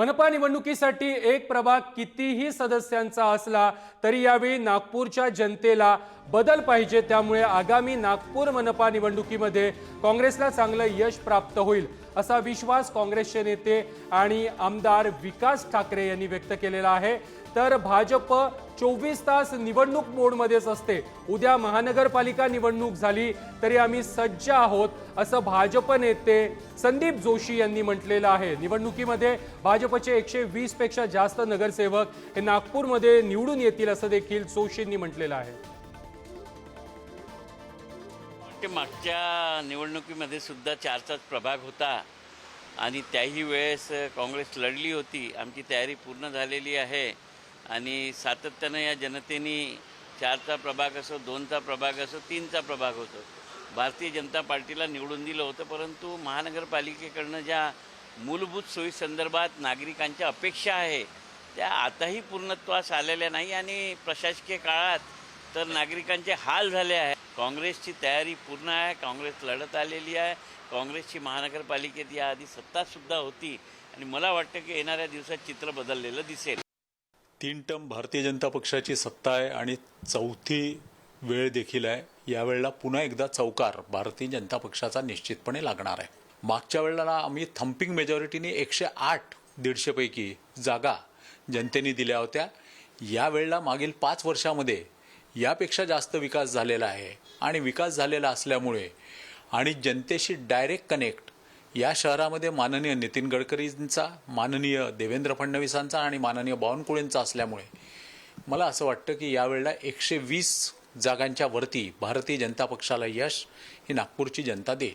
मनपा निवडणुकीसाठी एक प्रभाग कितीही सदस्यांचा असला तरी यावेळी नागपूरच्या जनतेला बदल पाहिजे त्यामुळे आगामी नागपूर मनपा निवडणुकीमध्ये काँग्रेसला चांगलं यश प्राप्त होईल असा विश्वास काँग्रेसचे नेते आणि आमदार विकास ठाकरे यांनी व्यक्त केलेला आहे. तर भाजप चोवीस तास निवडणूक मोडमध्येच असते. उद्या महानगरपालिका निवडणूक झाली तरी आम्ही सज्ज आहोत असं भाजप नेते संदीप जोशी यांनी म्हटलेलं आहे. निवडणुकीमध्ये भाजपचे एकशे वीसपेक्षा जास्त नगरसेवक हे नागपूरमध्ये निवडून येतील असं देखील जोशींनी म्हटलेलं आहे. ते मागच्या निवडणुकीमध्ये सुद्धा चारचाच प्रभाग होता आणि त्याही वेळेस काँग्रेस लढली होती. आमची तयारी पूर्ण झालेली आहे. आणि सातत्यानं या जनतेने चारचा प्रभाग असो दोनचा प्रभाग असो तीनचा प्रभाग होतो. भारतीय जनता पार्टीला निवडून दिलं होतं परंतु महानगरपालिकेकडनं ज्या मूलभूत सोयीसंदर्भात नागरिकांच्या अपेक्षा आहे त्या आताही पूर्णत्वास आलेल्या नाही आणि प्रशासकीय काळात तर नागरिकांचे हाल झाले आहे काँग्रेसची तयारी पूर्ण आहे काँग्रेस लढत आलेली आहे काँग्रेसची महानगरपालिकेत याआधी सत्तासुद्धा होती आणि मला वाटतं की येणाऱ्या दिवसात चित्र बदललेलं दिसेल. तीन टर्म भारतीय जनता पक्षाची सत्ता आहे आणि चौथी वेळ देखील आहे. यावेळेला पुन्हा एकदा चौकार भारतीय जनता पक्षाचा निश्चितपणे लागणार आहे. मागच्या वेळेला आम्ही थम्पिंग मेजॉरिटीने एकशे आठ दीडशेपैकी जागा जनतेने दिल्या होत्या. यावेळेला मागील पाच वर्षामध्ये यापेक्षा जास्त विकास झालेला आहे आणि विकास झालेला असल्यामुळे आणि जनतेशी डायरेक्ट कनेक्ट या शहरामध्ये माननीय नितीन गडकरींचा माननीय देवेंद्र फडणवीसांचा आणि माननीय बावनकुळेंचा असल्यामुळे मला असं वाटतं की यावेळेला एकशे वीस जागांच्या वरती भारतीय जनता पक्षाला यश ही नागपूरची जनता देईल.